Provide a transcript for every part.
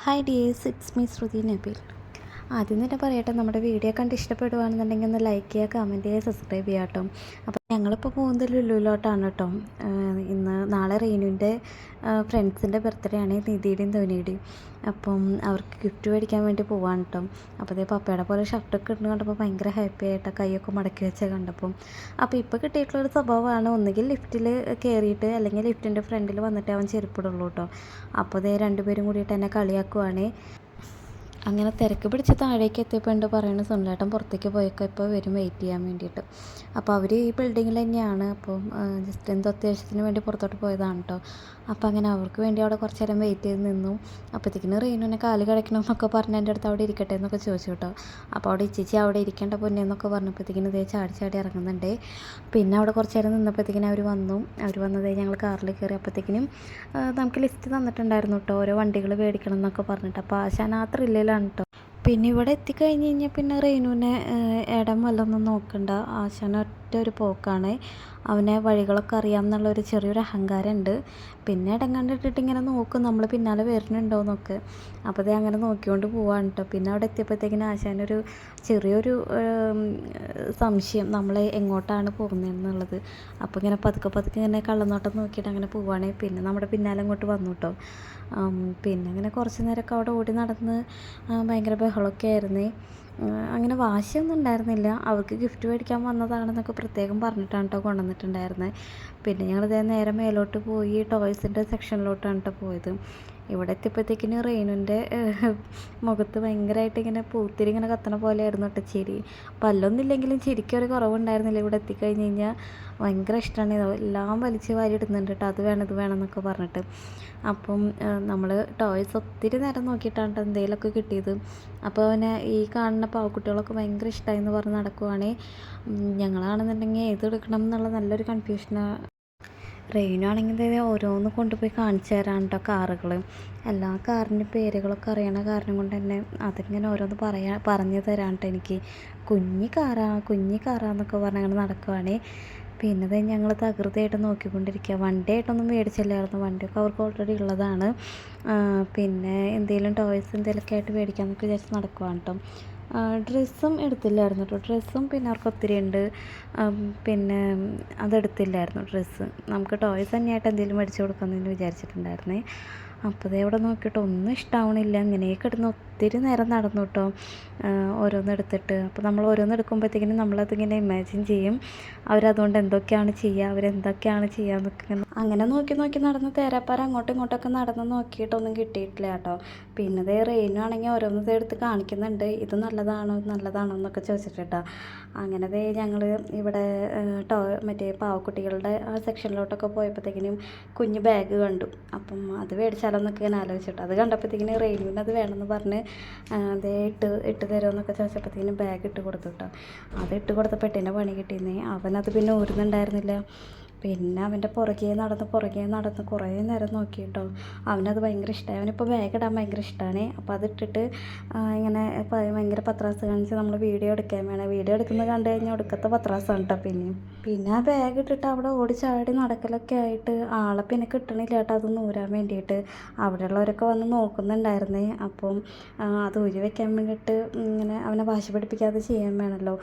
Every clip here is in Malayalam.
Hi dears it's me Shruti Nabeel ആദ്യം തന്നെ പറയട്ടെ നമ്മുടെ വീഡിയോ കണ്ട് ഇഷ്ടപ്പെടുകയാണെന്നുണ്ടെങ്കിൽ ഒന്ന് ലൈക്ക് ചെയ്യുക കമന്റ് ചെയ്യുക സബ്സ്ക്രൈബ് ചെയ്യുക കേട്ടോ. അപ്പോൾ ഞങ്ങളിപ്പോൾ പോകുന്നത് ലുലുവിലോട്ടാണ് കേട്ടോ. ഇന്ന് നാളെ റീനുവിന്റെ ഫ്രണ്ട്സിന്റെ ബർത്ത്ഡേ ആണ് നിധിയുടെയും ധോനിയുടെയും. അപ്പം അവർക്ക് ഗിഫ്റ്റ് മേടിക്കാൻ വേണ്ടി പോവാണ് കേട്ടോ. അപ്പോൾ അതേ പപ്പയുടെ പോലെ ഷർട്ടൊക്കെ ഇട്ട് കണ്ടപ്പോൾ ഭയങ്കര ഹാപ്പി ആയിട്ട് കൈയൊക്കെ മടക്കി വെച്ച കണ്ടപ്പം. അപ്പോൾ ഇപ്പോൾ കിട്ടിയിട്ടുള്ളൊരു സ്വഭാവമാണ് ഒന്നുകിൽ ലിഫ്റ്റിൽ കയറിയിട്ട് അല്ലെങ്കിൽ ലിഫ്റ്റിന്റെ ഫ്രണ്ടിൽ വന്നിട്ട് അവൻ ചെരുപ്പിടുള്ളൂ കേട്ടോ. അപ്പോൾ അതേ രണ്ടുപേരും കൂടിയിട്ട് എന്നെ കളിയാക്കുവാണേ. അങ്ങനെ തിരക്ക് പിടിച്ച് താഴേക്ക് എത്തിയപ്പോൾ ഉണ്ട് പറയുന്നത് സുനിലേട്ടൻ പുറത്തേക്ക് പോയേക്കോ ഇപ്പോൾ വരും വെയിറ്റ് ചെയ്യാൻ വേണ്ടിയിട്ട്. അപ്പോൾ അവർ ഈ ബിൽഡിങ്ങിൽ തന്നെയാണ്. അപ്പോൾ ജസ്റ്റ് എന്തോ അത്യാവശ്യത്തിന് വേണ്ടി പുറത്തോട്ട് പോയതാണ് കേട്ടോ അപ്പോൾ അങ്ങനെ അവർക്ക് വേണ്ടി അവിടെ കുറച്ച് നേരം വെയിറ്റ് ചെയ്ത് നിന്നു. അപ്പോഴത്തേക്കിന് റീനുവിനെ കാൽ കിടക്കണമെന്നൊക്കെ പറഞ്ഞ് എന്റെ അടുത്ത് അവിടെ ഇരിക്കട്ടെ എന്നൊക്കെ ചോദിച്ചു കേട്ടോ അപ്പോൾ അവിടെ ഇച്ചിച്ചി അവിടെ ഇരിക്കേണ്ട പൊന്നെ എന്നൊക്കെ പറഞ്ഞപ്പോഴത്തേക്കിന് ഇതേ ചാടി ചാടി ഇറങ്ങുന്നുണ്ട്. പിന്നെ അവിടെ കുറച്ച് നേരം നിന്നപ്പോഴത്തേക്കിന് അവർ വന്നു. അവർ വന്നതേ ഞങ്ങൾ കാറിൽ കയറി അപ്പോഴത്തേക്കിനും നമുക്ക് ലിസ്റ്റ് തന്നിട്ടുണ്ടായിരുന്നു കേട്ടോ ഓരോ വണ്ടികൾ മേടിക്കണം എന്നൊക്കെ പറഞ്ഞിട്ട്. അപ്പോൾ ആശാൻ ആ ത്രില്ലിലാണ് കേട്ടോ പിന്നെ ഇവിടെ എത്തിക്കഴിഞ്ഞ് കഴിഞ്ഞാൽ പിന്നെ റേനുവിനെ ഇടം വല്ലൊന്നും നോക്കണ്ട. ആശാൻ ഒറ്റ ഒരു പോക്കാണ്. അവനെ വഴികളൊക്കെ അറിയാം എന്നുള്ളൊരു ചെറിയൊരു അഹങ്കാരമുണ്ട്. പിന്നെ ഇടം കണ്ടിട്ടിട്ട് ഇങ്ങനെ നോക്കും. നമ്മൾ പിന്നാലെ വരുന്നുണ്ടോയെന്നൊക്കെ അപ്പോൾ അതേ അങ്ങനെ നോക്കിക്കൊണ്ട് പോവാണ് കേട്ടോ പിന്നെ അവിടെ എത്തിയപ്പോഴത്തേക്കിന് ആശാനൊരു ചെറിയൊരു സംശയം. നമ്മൾ എങ്ങോട്ടാണ് പോകുന്നതെന്നുള്ളത്. അപ്പോൾ ഇങ്ങനെ പതുക്കെ പതുക്കെ ഇങ്ങനെ കള്ളനോട്ടം നോക്കിയിട്ട് അങ്ങനെ പോവുകയാണെങ്കിൽ പിന്നെ നമ്മുടെ പിന്നാലെ അങ്ങോട്ട് വന്നു കേട്ടോ പിന്നെ അങ്ങനെ കുറച്ച് നേരമൊക്കെ അവിടെ ഓടി നടന്ന് ഭയങ്കര ബഹളമൊക്കെ ആയിരുന്നേ. അങ്ങനെ വാശിയൊന്നും ഉണ്ടായിരുന്നില്ല. അവർക്ക് ഗിഫ്റ്റ് മേടിക്കാൻ വന്നതാണെന്നൊക്കെ പ്രത്യേകം പറഞ്ഞിട്ടാണ് കേട്ടോ കൊണ്ടുവന്നിട്ടുണ്ടായിരുന്നത് പിന്നെ ഞങ്ങൾ ഇതേ നേരെ മേലോട്ട് പോയി ടോയ്സിന്റെ സെക്ഷനിലോട്ടാണ് കേട്ടോ പോയത്. ഇവിടെ എത്തിയപ്പോഴത്തേക്കിന് റെയിനുന്റെ മുഖത്ത് ഭയങ്കരമായിട്ട് ഇങ്ങനെ പൂത്തിരി ഇങ്ങനെ കത്തണ പോലെയായിരുന്നു കേട്ടോ ചിരി. പല്ലൊന്നില്ലെങ്കിലും ചിരിക്ക് ഒരു കുറവുണ്ടായിരുന്നില്ല. ഇവിടെ എത്തിക്കഴിഞ്ഞ് കഴിഞ്ഞാൽ ഭയങ്കര ഇഷ്ടമാണ്. എല്ലാം വലിച്ച് വാരി ഇടുന്നുണ്ട് കേട്ടോ. അത് വേണം ഇത് വേണം എന്നൊക്കെ പറഞ്ഞിട്ട്. അപ്പം നമ്മൾ ടോയ്സ് ഒത്തിരി നേരം നോക്കിയിട്ടാണ് കേട്ടോ എന്തെങ്കിലുമൊക്കെ കിട്ടിയത്. അപ്പോൾ അവനെ ഈ കാണുന്ന പാവക്കുട്ടികളൊക്കെ ഭയങ്കര ഇഷ്ടമായി എന്ന് പറഞ്ഞ് നടക്കുവാണെങ്കിൽ ഞങ്ങളാണെന്നുണ്ടെങ്കിൽ ഏത് എടുക്കണം എന്നുള്ള നല്ലൊരു കൺഫ്യൂഷനാണ് റെയിനാണെങ്കിൽ ഓരോന്ന് കൊണ്ടുപോയി കാണിച്ചു തരാൻ കേട്ടോ കാറുകൾ എല്ലാ കാറിന്റെ പേരുകളൊക്കെ അറിയണ കാരണം കൊണ്ട് തന്നെ അതിങ്ങനെ ഓരോന്ന് പറയാ പറഞ്ഞു തരാൻ കേട്ടോ എനിക്ക്. കുഞ്ഞി കാറാ കുഞ്ഞി കാറാന്നൊക്കെ പറഞ്ഞ് അങ്ങനെ നടക്കുവാണേ. പിന്നെ അത് ഞങ്ങൾ തകൃതിയായിട്ട് നോക്കിക്കൊണ്ടിരിക്കുക വണ്ടി ആയിട്ടൊന്നും മേടിച്ചില്ലായിരുന്നു. വണ്ടിയൊക്കെ അവർക്ക് ഓൾറെഡി ഉള്ളതാണ്. പിന്നെ എന്തെങ്കിലും ടോയ്സ് എന്തെങ്കിലുമൊക്കെ ആയിട്ട് മേടിക്കാമെന്നൊക്കെ വിചാരിച്ച് നടക്കുവാണ് കേട്ടോ ഡ്രസ്സും എടുത്തില്ലായിരുന്നു കേട്ടോ ഡ്രസ്സും പിന്നെ അവർക്ക് ഒത്തിരി ഉണ്ട്. പിന്നെ അതെടുത്തില്ലായിരുന്നു ഡ്രസ്സ്. നമുക്ക് ടോയ്സ് തന്നെയായിട്ട് എന്തെങ്കിലും മേടിച്ച് കൊടുക്കാമെന്ന് വിചാരിച്ചിട്ടുണ്ടായിരുന്നേ. അപ്പോൾ ദേ ഇവിടെ നോക്കിയിട്ട് ഒന്നും ഇഷ്ടമാവണില്ല ഇങ്ങനെ കിടന്ന്. ഒത്തിരി നേരം നടന്നു കേട്ടോ ഓരോന്നെടുത്തിട്ട് അപ്പോൾ നമ്മൾ ഓരോന്ന് എടുക്കുമ്പോഴത്തേക്കിനും നമ്മളതിങ്ങനെ ഇമാജിൻ ചെയ്യും. അവരതുകൊണ്ട് എന്തൊക്കെയാണ് ചെയ്യുക അവരെന്തൊക്കെയാണ് ചെയ്യുക എന്നൊക്കെ അങ്ങനെ നോക്കി നോക്കി നടന്ന് തേരാപ്പാര അങ്ങോട്ടും ഇങ്ങോട്ടൊക്കെ നടന്ന് നോക്കിയിട്ടൊന്നും കിട്ടിയിട്ടില്ല കേട്ടോ. പിന്നെ ദേ റെയിനാണെങ്കിൽ ഓരോന്ന് എടുത്ത് കാണിക്കുന്നുണ്ട്. ഇത് നല്ലതാണോ ഇത് നല്ലതാണോ എന്നൊക്കെ ചോദിച്ചിട്ടോ അങ്ങനെ ദേ ഞങ്ങൾ ഇവിടെ ടോ മറ്റേ പാവക്കുട്ടികളുടെ ആ സെക്ഷനിലോട്ടൊക്കെ പോയപ്പോഴത്തേക്കിനും കുഞ്ഞ് ബാഗ് കണ്ടു. അപ്പം അത് മേടിച്ചാലോ എന്നൊക്കെ ഞാൻ ആലോചിച്ചിട്ട് അത് കണ്ടപ്പോഴത്തേക്കിനും റെയിനുവിന് അത് വേണമെന്ന് പറഞ്ഞ് ദേ ഇട്ട് ഇട്ട് തരുമെന്നൊക്കെ ചോദിച്ചപ്പോഴത്തേനും ബാഗ് ഇട്ട് കൊടുത്തു കേട്ടോ അത് ഇട്ട് കൊടുത്തപ്പോൾ എട്ടിന്റെ പണി കിട്ടിയിരുന്നേ അവനത് പിന്നെ ഊരുന്നുണ്ടായിരുന്നില്ല. പിന്നെ അവന്റെ പുറകെ നടന്ന് പുറകെ നടന്ന് കുറേ നേരം നോക്കി കേട്ടോ അവനത് ഭയങ്കര ഇഷ്ടമായി അവനിപ്പോൾ ബാഗ് ഇടാൻ ഭയങ്കര ഇഷ്ടമാണ് അപ്പോൾ അതിട്ടിട്ട് ഇങ്ങനെ ഭയങ്കര പത്രാസ് കാണിച്ച് നമ്മൾ വീഡിയോ എടുക്കാൻ വേണം. വീഡിയോ എടുക്കുന്നത് കണ്ടു കഴിഞ്ഞാൽ ഒടുക്കത്തെ പത്രാസാണ് കേട്ടോ പിന്നെയും പിന്നെ ആ ബാഗ് ഇട്ടിട്ട് അവിടെ ഓടി ചാടി നടക്കലൊക്കെ ആയിട്ട് ആളെ പിന്നെ കിട്ടണില്ല കേട്ടോ അത് നൂരാൻ വേണ്ടിയിട്ട്. അവിടെയുള്ളവരൊക്കെ വന്ന് നോക്കുന്നുണ്ടായിരുന്നേ. അപ്പം അത് ഊരി വെക്കാൻ വേണ്ടിയിട്ട് ഇങ്ങനെ അവനെ വാശി പഠിപ്പിക്കാതെ ചെയ്യാൻ വേണമല്ലോ.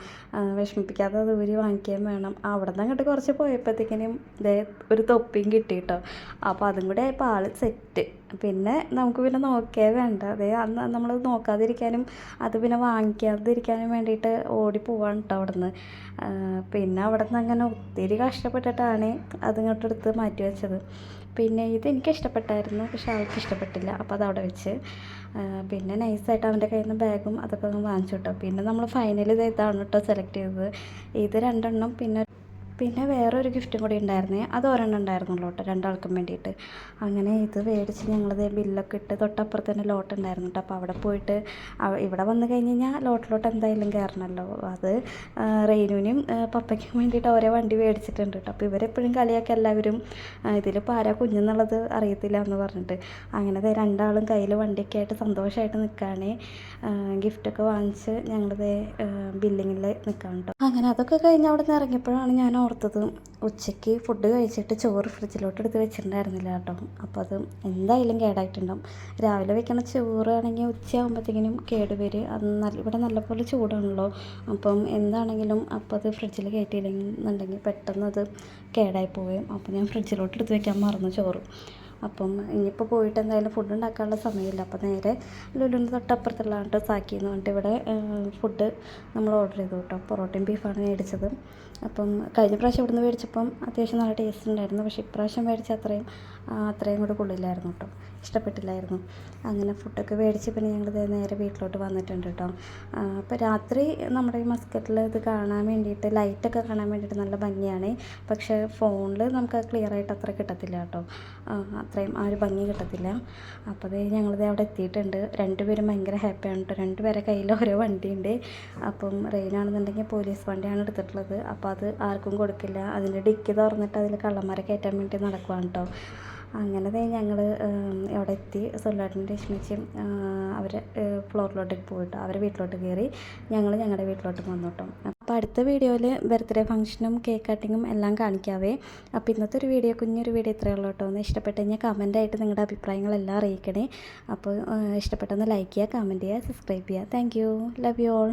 വിഷമിപ്പിക്കാതെ അത് ഊരി വാങ്ങിക്കാൻ വേണം. അവിടെ നിന്ന് അങ്ങോട്ട് കുറച്ച് പോയപ്പോഴത്തേക്കിനും ഇതേ ഒരു തൊപ്പിയും കിട്ടി കേട്ടോ. അപ്പോൾ അതും കൂടെ ആയപ്പോൾ ആൾ സെറ്റ് പിന്നെ നമുക്ക് പിന്നെ നോക്കേ വേണ്ട. അതേ അന്ന് നമ്മൾ നോക്കാതിരിക്കാനും അത് പിന്നെ വാങ്ങിക്കാതിരിക്കാനും വേണ്ടിയിട്ട് ഓടി പോവാണ് കേട്ടോ അവിടെ നിന്ന് പിന്നെ അവിടെ നിന്ന് അങ്ങനെ ഒത്തിരി കഷ്ടപ്പെട്ടിട്ടാണ് അതിങ്ങോട്ടെടുത്ത് മാറ്റി വെച്ചത്. പിന്നെ ഇത് എനിക്ക് ഇഷ്ടപ്പെട്ടായിരുന്നു പക്ഷെ അവൾക്ക് ഇഷ്ടപ്പെട്ടില്ല അപ്പോൾ അത് അവിടെ വെച്ച് പിന്നെ നൈസായിട്ട് അവന്റെ കയ്യിൽ നിന്ന് ബാഗും അതൊക്കെ ഒന്ന് വാങ്ങിച്ചു കേട്ടോ പിന്നെ നമ്മൾ ഫൈനൽ ഇത് ഇതാണ് കേട്ടോ സെലക്ട് ചെയ്തത്. ഇത് രണ്ടെണ്ണം പിന്നെ പിന്നെ വേറൊരു ഗിഫ്റ്റും കൂടി ഉണ്ടായിരുന്നേ. അത് ഒരെണ്ണം ഉണ്ടായിരുന്നുള്ളൂ കേട്ടോ രണ്ടാൾക്കും വേണ്ടിയിട്ട്. അങ്ങനെ ഇത് മേടിച്ച് ഞങ്ങളത് ബില്ലൊക്കെ ഇട്ട് തൊട്ടപ്പുറത്ത് തന്നെ ലോട്ട് ഉണ്ടായിരുന്നു കേട്ടോ. അപ്പോൾ അവിടെ പോയിട്ട് ഇവിടെ വന്ന് കഴിഞ്ഞ് കഴിഞ്ഞാൽ ലോട്ടിലോട്ട് എന്തായാലും കയറണമല്ലോ അത് റെയിനുവിനും പപ്പയ്ക്കും വേണ്ടിയിട്ട് ഓരോ വണ്ടി മേടിച്ചിട്ടുണ്ട് കേട്ടോ. അപ്പോൾ ഇവരെപ്പോഴും കളിയാക്കി എല്ലാവരും ഇതിലിപ്പോൾ ആരാ കുഞ്ഞെന്നുള്ളത് അറിയത്തില്ല എന്ന് പറഞ്ഞിട്ട്. അങ്ങനെ രണ്ടാളും കയ്യിൽ വണ്ടിയൊക്കെ ആയിട്ട് സന്തോഷമായിട്ട് നിൽക്കുകയാണ് ഗിഫ്റ്റൊക്കെ വാങ്ങിച്ച് ഞങ്ങളിത് ബില്ലിങ്ങിൽ നിൽക്കാം കേട്ടോ. അങ്ങനെ അതൊക്കെ കഴിഞ്ഞ് അവിടെ നിന്ന് ഇറങ്ങിയപ്പോഴാണ് ഞാൻ ഓർത്തത് ഉച്ചയ്ക്ക് ഫുഡ് കഴിച്ചിട്ട് ചോറ് ഫ്രിഡ്ജിലോട്ട് എടുത്ത് വെച്ചിട്ടുണ്ടായിരുന്നില്ല കേട്ടോ. അപ്പോൾ അത് എന്തായാലും കേടായിട്ടുണ്ടാവും. രാവിലെ വെക്കണ ചോറാണെങ്കിൽ ഉച്ചയാകുമ്പോഴത്തേക്കിനും കേടുവരും അത് നല്ല ഇവിടെ നല്ലപോലെ ചൂടാണല്ലോ. അപ്പം എന്താണെങ്കിലും അപ്പോൾ അത് ഫ്രിഡ്ജിൽ കയറ്റിയില്ലെന്നുണ്ടെങ്കിൽ പെട്ടെന്ന് അത് കേടായി പോവുകയും അപ്പോൾ ഞാൻ ഫ്രിഡ്ജിലോട്ട് എടുത്ത് വെക്കാൻ മറന്നു ചോറ്. അപ്പം ഇനിയിപ്പോൾ പോയിട്ട് എന്തായാലും ഫുഡ് ഉണ്ടാക്കാനുള്ള സമയമില്ല. അപ്പോൾ നേരെ ലുലുവിന്റെ തൊട്ടപ്പുറത്തുള്ളതാണ്ട് സാക്കിന്ന് പറഞ്ഞിട്ട് ഇവിടെ ഫുഡ് നമ്മൾ ഓർഡർ ചെയ്തു കേട്ടോ. പൊറോട്ടയും ബീഫാണ് മേടിച്ചത്. അപ്പം കഴിഞ്ഞ പ്രാവശ്യം ഇവിടുന്ന് മേടിച്ചപ്പം അത്യാവശ്യം നല്ല ടേസ്റ്റ് ഉണ്ടായിരുന്നു. പക്ഷേ ഇപ്രാവശ്യം മേടിച്ച അത്രയും അത്രയും കൂടെ കൊള്ളില്ലായിരുന്നു കേട്ടോ. ഇഷ്ടപ്പെട്ടില്ലായിരുന്നു. അങ്ങനെ ഫുഡൊക്കെ മേടിച്ച് പിന്നെ ഞങ്ങൾ നേരെ വീട്ടിലോട്ട് വന്നിട്ടുണ്ട് കേട്ടോ. അപ്പോൾ രാത്രി നമ്മുടെ ഈ മസ്കറ്റിൽ ഇത് കാണാൻ വേണ്ടിയിട്ട് ലൈറ്റൊക്കെ കാണാൻ വേണ്ടിയിട്ട് നല്ല ഭംഗിയാണ്. പക്ഷേ ഫോണിൽ നമുക്ക് ക്ലിയർ ആയിട്ട് അത്ര കിട്ടത്തില്ല കേട്ടോ. അത്രയും ആ ഒരു ഭംഗി കിട്ടത്തില്ല. അപ്പോൾ അത് ഞങ്ങളിത് അവിടെ എത്തിയിട്ടുണ്ട്. രണ്ടുപേരും ഭയങ്കര ഹാപ്പിയാണ് കേട്ടോ രണ്ടുപേരെ കയ്യിൽ ഓരോ വണ്ടിയുണ്ട്. അപ്പം റെയിനാണെന്നുണ്ടെങ്കിൽ പോലീസ് വണ്ടിയാണ് എടുത്തിട്ടുള്ളത്. അപ്പോൾ അത് ആർക്കും കൊടുക്കില്ല. അതിന്റെ ഡിക്കി തുറന്നിട്ട് അതിൽ കള്ളന്മാരെ കയറ്റാൻ വേണ്ടി നടക്കുവാണ് കേട്ടോ അങ്ങനെ ദേ ഞങ്ങൾ അവിടെ എത്തി. സൊല്ലാട്ടിനും രശ്മിച്ചും അവർ ഫ്ലോറിലോട്ടേക്ക് പോയിട്ട് അവരെ വീട്ടിലോട്ട് കയറി ഞങ്ങൾ ഞങ്ങളുടെ വീട്ടിലോട്ട് വന്നു കേട്ടോ അപ്പോൾ അടുത്ത വീഡിയോയിൽ ബർത്ത്ഡേ ഫംഗ്ഷനും കേക്ക് കട്ടിങ്ങും എല്ലാം കാണിക്കാവേ. അപ്പോൾ ഇന്നത്തെ ഒരു വീഡിയോ കുഞ്ഞൊരു വീഡിയോ ഇത്രയേ ഉള്ളൂ കേട്ടോ ഒന്ന് ഇഷ്ടപ്പെട്ട് കഴിഞ്ഞാൽ കമന്റായിട്ട് നിങ്ങളുടെ അഭിപ്രായങ്ങളെല്ലാം അറിയിക്കണേ. അപ്പോൾ ഇഷ്ടപ്പെട്ടെന്ന് ലൈക്ക് ചെയ്യുക കമന്റ് ചെയ്യുക സബ്സ്ക്രൈബ് ചെയ്യുക. Thank you love you all